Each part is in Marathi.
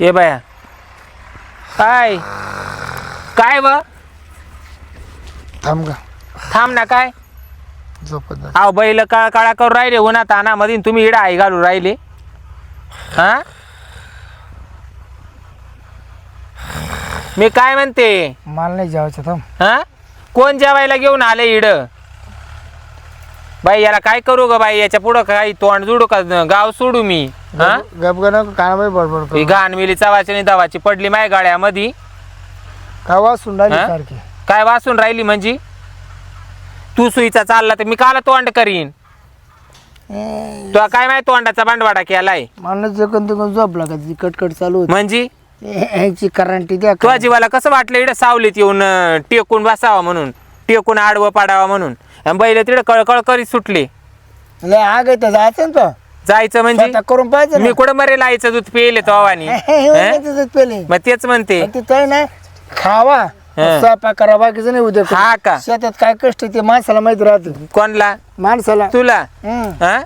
ये बाया. काय? काय व? थांब का थांब ना काय? झोपत जा. अहो बैल काळा काळा करून राहिले उन्हात अनामध्ये तुम्ही इडा आई घालून राहिले. हा? मी काय म्हणते? मला नाही जेवायचं थांब. हा? कोण जेवायला घेऊन आले इड? बाई याला काय करू ग बाई? याच्या पुढं काय तोंड जोडू का? गाव सोडू मी. हा? गप ग नको कानाबाई बडबड ही करू. घाण मिली चवाची आणि दवाची पडली माय गाड्यामध्ये का वाचून राहिली हा? सारखी? काय वाचून राहिली म्हणजे? तू सुईचा चालला तर मी काला तोंड करीन. तुला काय माहिती तोंडाचा बांडवाडा केलाय? मला तिकून ती कटकट चालू होती. म्हणजे? करंटी द्या तुझ्या जीवाला कसं वाटलं इकडे सावलीत येऊन अं, टेकून बसावा म्हणून? टेकून आडवं पाडावा म्हणून? आणि बैल तिकडे कळकळ करीत सुटली. लय आग तर जायचं ना तो. जायचं म्हणजे? करून पाहिजे मी कुठं मरेल? आईचं दूध पिले तो आवानी पहिले मग तेच म्हणते. पण खावा. स्वयंपाक करा बाकीचं नाही उद्या हा का? शेतात काय कष्ट आहे ते माणसाला माहीत राहते. कोणला? माणसाला. तुला? हम्म. हा?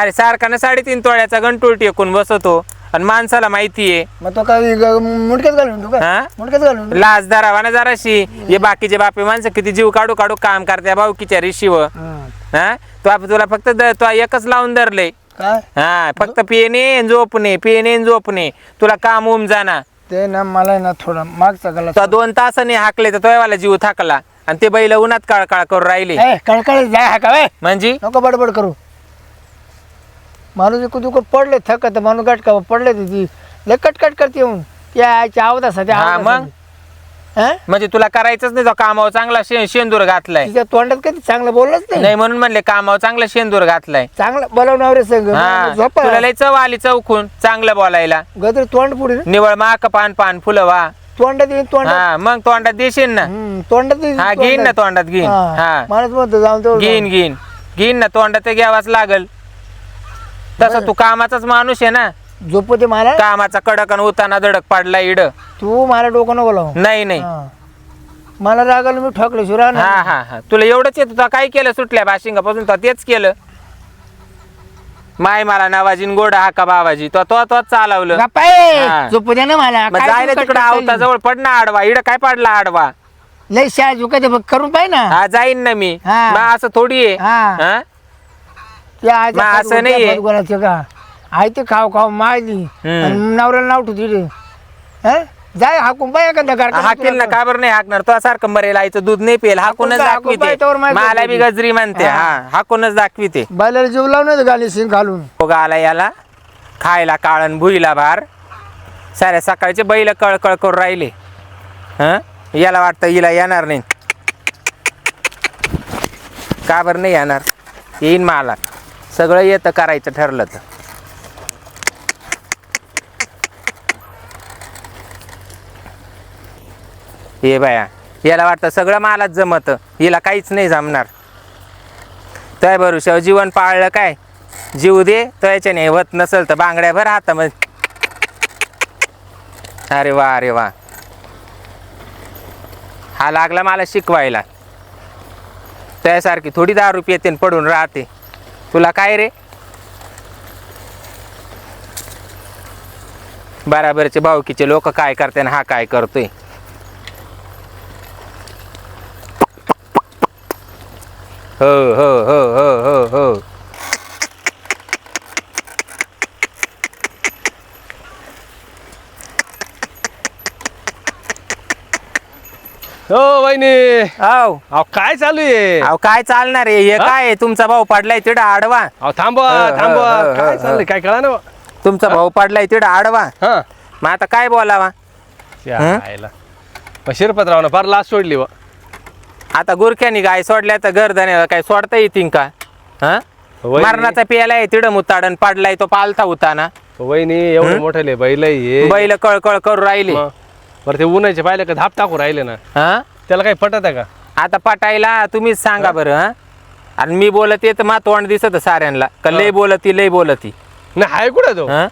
अरे सारखा ना साडेतीन तोळ्याचा गंटूळ टेकून बसतो. आणि माणसाला माहितीये मग तो काय ग- मुंडक्यात घालून तू का? मुंडक्यात घालून? लाज धरावा ना जराशी. हे बाकीचे बापे माणसं किती जीव काढू काढू काम करते भाऊकीच्या रिशीव. हं. हा? तू आप- तुला फक्त द- तू एकच लावून धरलंय. काय? हा फक्त पिणे झोपणे पिणे झोपणे. तुला काम उम जाना ते ना मला ना थोडा मागचा गला तो दोन तासाने हाकले तर तोयवाला जीव थाकला. आणि ते बैल उन्हात काळकाळ करून राहिले. ए, कळकळ जाय हा का बे? म्हणजे? नको बडबड करू. माणूस इकडून तिकडून पडले थकत माणूस गटका पडले ते ती लय कटकट करते येऊन. त्या आईच्या आवदासाठी हा, आवदासाठी. हं? म्हणजे तुला करायचंच नाही तो कामावर चांगला शे शेंदूर घातलाय. तिच्या तोंडात कधी चांगलं बोललंच नाही. नाही म्हणून म्हणले कामावर चांगला शेंदूर घातलाय. चांगलं बोलावणार रे संग हा. झोपा. तुला लय चव आली चौकून चांगलं बोलायला. गदर तोंड पुढे. निवळ माक पान पान फुलं वा. तोंडात येईन तोंडात. हा मग तोंडात देशील ना. हम्म, तोंडात येईन, हा घेईन ना तोंडात. घेईन. हा. हा. माणूस म्हणतो जाऊन तेवढं घेईन घेईन. घेईन ना तोंडात ते घ्यावाच लागल. तसं तू कामाचाच माणूस आहे ना. झोपू दे मला. कामाचा कडक आणि उताना धडक पाडला इड. तू मला डोकं नको लावू. नाही नाही. हा. मला रागाला मी ठोकले शिरा हा हा हा. तुला एवढंच येत तुला काय केलं सुटल्या बाशिंगापासून? तो तेच केलं. माय मला नावाजीन गोड हाका बाबाजी तो तो चालवलं. हा. झोपू दे ना मला. मग काय जायला तू तिकडे आवता? जवळ पड ना आडवा. इड काय पडला आडवा? लय शाळ झुकायचं बघ करून पाहिजे ना. हा जाईन ना मी. हा. मग असं थोडी आहे. हा. हा? मग असं नाहीये. का? आई ते खाऊ खाऊ मारली. हम्म. नवऱ्याला नाव ठेवली हं? जाय हाकून पाय एखादा हाकेल ना तुला. का बरं नाही हाकणार? तो सारखं मरेल आईचं दूध नाही पेल हाकूनच हाकून माहिती मला होती. बी गजरी म्हणते. हा. हाकूनच दाखविते बैलाला जीव लावून गाली सिंग घालून तो आला याला. खायला काळण भुईला भार. साऱ्या सकाळचे बैल कळकळ करून राहिले. हं? याला वाटतं हिला येणार नाही. का बरं नाही येणार? येईन मला सगळं येतं करायचं ठरलं तर. ये बाया याला वाटतं सगळं मालाच जमतं हिला काहीच नाही जमणार. तय भरोशावर जीवन पाळलं काय? जीव दे तर याच्याने होत नसेल तर बांगड्या भर हाता मग अरे वा अरे वा. हा लागला मला शिकवायला. त्यासारखी थोडी दारू येते पडून राहते. तुला काय रे? बराबरचे भाऊकीचे लोक काय करते आणि हा काय करतोय? हो हो हो हो हो हो. हो वहिनी. आव अहो काय चालू आहे? अहो काय चालणार आहे? हे हा? काय आहे? तुमचा भाऊ पडलाय तिकडं आडवा. अहो थांबवा ह, ह, थांबवा. ह, काय ह, चाललंय? काय कळा ना तुमचा भाऊ पडलाय तिकडं आडवा. हा. मग आता काय बोलावा? यायला मग शिरपतरावनं फार लाच सोडली व आता गुरख्यानी गाय सोडल्या तर गर्दने काय सोडता येतील का? हा? वहिनी- मरणाचा पियाला आहे तिडं मुताडन पडलाय तो पालता उताना वहिनी एवढे मोठे बैल हे. बैल कळकळ करू राहिले. मग. बरं ते उन्हाचे पाहिलं का धाप टाकू राहिले ना? हा? त्याला काही पटत आहे का? आता पटायला तुम्हीच सांगा बरं हा? आणि मी बोलत येत मा तोंड दिसत साऱ्यांना का लय बोलती लय बोलती नाही हाय कुठे तो? हा?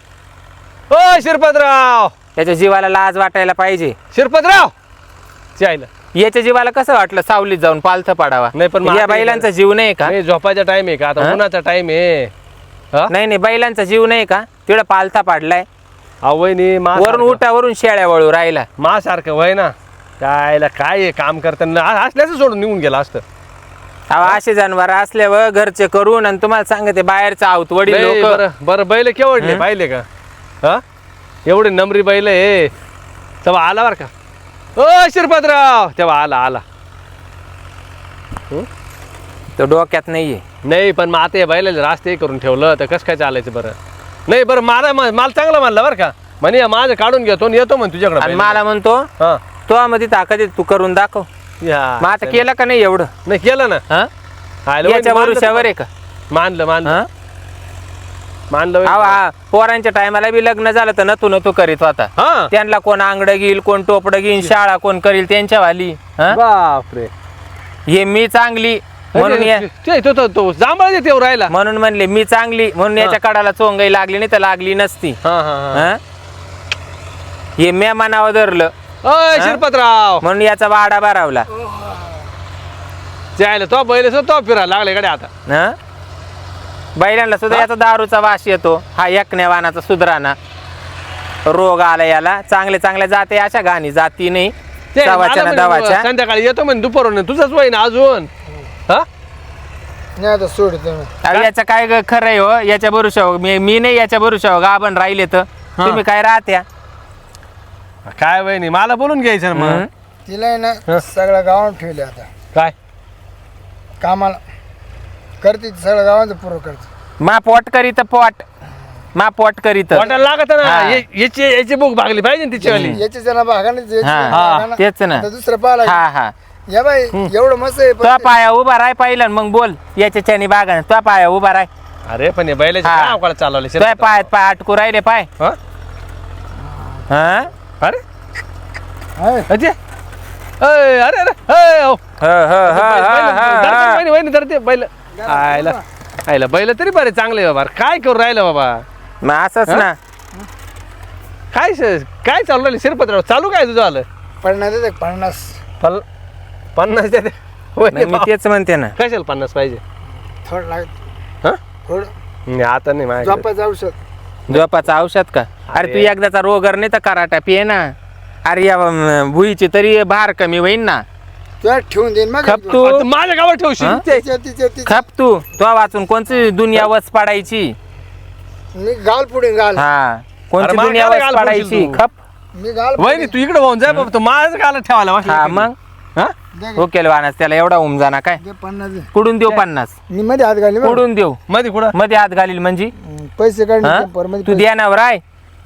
ओ शिरपतराव! त्याच्या जीवाला लाज वाटायला पाहिजे. शिरपतराव! जायला याच्या जीवाला कसं वाटलं सावलीत जाऊन पालथ पाडावा? नाही, पण या बैलांचा जीव नाही का? नाही झोपायचा टाइम आहे का? आता? उन्हाचा टाइम आहे. हा? नाही नाही बैलांचा जीव नाही का? तिकडं पालथा पाडलाय. अहो वहिनी मा वरून उठावरून शेळ्या वळू राहिला. मा सारखं वय ना. कायला काय आहे काम करताना? आ- असल्याचं सोडून निघून गेला असतं. अहो असे जनावर असल्यावर घरचे करून आणि तुम्हाला सांगते बाहेरचं आहोत वडील नाही, लोक. बरं बरं बैल केवढले पाहिले का? हा? एवढे नमरी बैल आहे. तेव्हा आला बरं का? ओ शिरपतराव. तेव्हा आला आला. तो डोक्यात नाहीये. नाही पण मग आता या बैलाला रास्ते करून ठेवलं तर कसं काय चालायचं बरं? नाही बरं मला माल चांगला मानला बरं का? म्हणे माझं काढून घेतो आणि येतो म्हण तुझ्याकडे आणि बैल. मला म्हणतो हा. तो मध्ये ताकद आहे, तू करून दाखव. या. मग आता केलं का नाही एवढं? नाही केलं ना. हा? याच्या आहे का मानलं मानलं. हा? मानलं अहो. हा पोरांच्या टायमाला बी लग्न झालं तर नतू नतू करीत होता. हा. त्यांना कोण आंगड घेईल कोण टोपड घेईल शाळा कोण करील त्यांच्या वाली हा? बापरे. हे मी चांगली म्हणून या- ते- तो तो तो जांभळा येते राहिला. म्हणून म्हणले मी चांगली म्हणून याच्या कडाला चोंगाई लागली नाही तर लागली नसती. हा हा हा. हा? हे म्या मनावर धरलं. अय शिरपतराव. म्हणून याचा वाडा बारावला जायला तो बैल तो फिरायला लागले कडे आता. हा? बैलांना सुद्धा याचा दारूचा वास येतो. हा एकण्या वानाचा सुधराना रोग आला याला. चांगले चांगल्या जाते अशा घाणी जाती नाही. ते चवाच्या मला ना म्हणे, दवाच्या. संध्याकाळी येतो म्हणे दुपारून. तुझंच वय ना अजून? हा? नाही आता सोड तुम्ही अहो, याचं काय ग खरं आहे हो? याच्या भरोशावर मी मी नाही याच्या भरोशावर गाभण राहिले तर. तुम्ही काय राहत्या? काय वय नाही मला बोलून घ्यायचं ना हं? मग. तिला आहे ना सगळ्या गावात ठेवले आता. काय? कामाला. करते ती सगळ्या गावाचं पुरं करते. मा पोट करीत पोट. मा पोट करीत. वाटायला लागत ना. ये- याची याची बुक भागली पाहिजे ना तिची वाली जण भागाने हा, तेच ना. दुसरं पाहिला हा हा. या बाई एवढं मस्त आहे पण तो पाया उभा राय पाहिलं मग बोल याच्या त्याने बागा तो पाया उभा राय अरे पण हे बैलाचे हा. काय अवकाळ चालवले तो पायात पाय अटकू राहिले पाय. हा? हा? अरे? आहे. अजे अय, अरे अरे अय, हो. ह, ह, ह, बैल- ह, बैल- ह, धरते, ह. वहिनी, वहिनी धरते बैल. आयला आयला बैल तरी बरे चांगले बाबा. काय करू राहिलं बाबा? मग असंच ना. काय श- काय चालू राहिलं? शिरपतराव चालू काय तुझं आलं पन्नास देते पन्नास. पल पन्नास देते. नाही, मी तेच म्हणते ना. कशाला पन्नास पाहिजे? थोडं लागत हा? थोडं नाही, आता नाही माझ्याकडे. झोपायचं औषध. झोपाचं औषध का? अरे तू अरे. एकदाचा रोगर नाही तर कराटा पिये ना. अरे या अं, भुईची तरी भार कमी होईन ना. तुला ठेवून देईन मग खप तू. आता माझ्या गावात ठेवशील हा? ते. तिच्या तिच्या तिच्या खप तू. तो वाचून कोणची दुनिया वच पाडायची? मी गाल पुढे गाल. हा. अरे मला दुनिया काय वच पाडायची? तू? खप. मी गाल वहिनी तू इकडे भाऊन जाय बाबा तू माझ्या गाला ठेवायला हा. मग? हा? दे हो केलं वानास त्याला एवढा उमजाना काय? दे पन्नास दे. कुडून देऊ पन्नास? मी मध्ये हात घाली बरं. कुडून देऊ? मध्ये कुठं? मध्ये हात घालील म्हणजे? हं, पैसे हा? परमध्ये तू द्या ना राय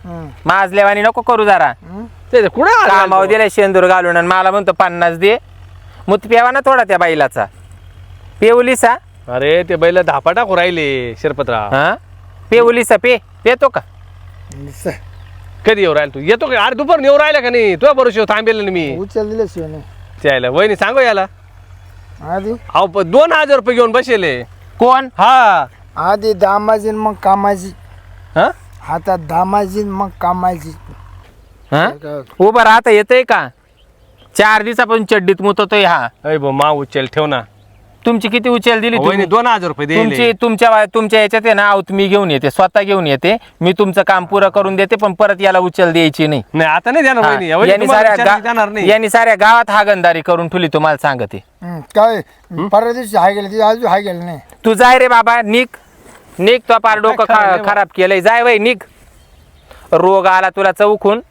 हं, माजलेवानी नको करू जरा. हं. ते कुठं कामावर तू? दिलाय शेंदूर घालून आणि मला म्हणतो पन्नास दे. मुत प्यावा ना थोडा त्या बाईलाचा. पेवलीसा? अरे ते बैल धापा टाकू राहिले शिरपतराव. हा? पेवलीसा पे. पेतो का. कधी येऊ राहिला तू? येतो का? अरे दुपारून येऊ राहिला का नाही? तुझ्या बरोबर थांबेल ना मी. उचल दिले शिवने. त्याला वहिनी सांगू याला? आधी? अहो पण दोन हजार रुपये घेऊन बसेले कोण? हा. आधी दामाजी मग कामाची हा? हातात दामाजी मग कामाची हा? उभं राहता येतंय का? चार दिवसापासून चड्डीत मुततोय हा. अय भाऊ मा उचल ठेव ना. तुमची किती उचल दिली वहिनी तुम्ही? दोन हजार रुपये तुमची दिले तुमच्या वा- तुमच्या याच्यात आहे ना आऊत मी घेऊन येते स्वतः घेऊन येते. मी तुमचं काम पुरं करून देते पण परत याला उचल द्यायची नाही. नाही आता नाही देणार हा, वहिनी. वहिनी यांनी तुम्हाला साऱ्या विचारायला देणार गा- नाही. यांनी साऱ्या गावात हागंदारी करून ठेवली तुम्हाला सांगते. हं, काय? परवा दिवशी हाय गेले तिथे अजून हाय गेले नाही. तू जाय रे बाबा निघ. निघ तो पार डोकं खा-. खराब केलंय. जाय वय निघ. रोग आला तुला चौकून.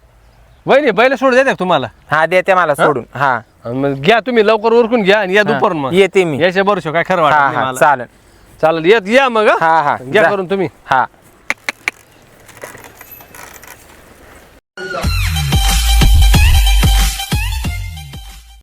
वहिनी बैल सोड देते का तुम्हाला? हा देते मला सोडून. हा. आणि मग घ्या तुम्ही लवकर उरकून घ्या आणि या दुपारून मग. येते मी. याच्या बरोबर काय खरं हा वाटत हा चालेल. चालेल येत या मग हा? हा हा. घ्या जा. करून तुम्ही. हा.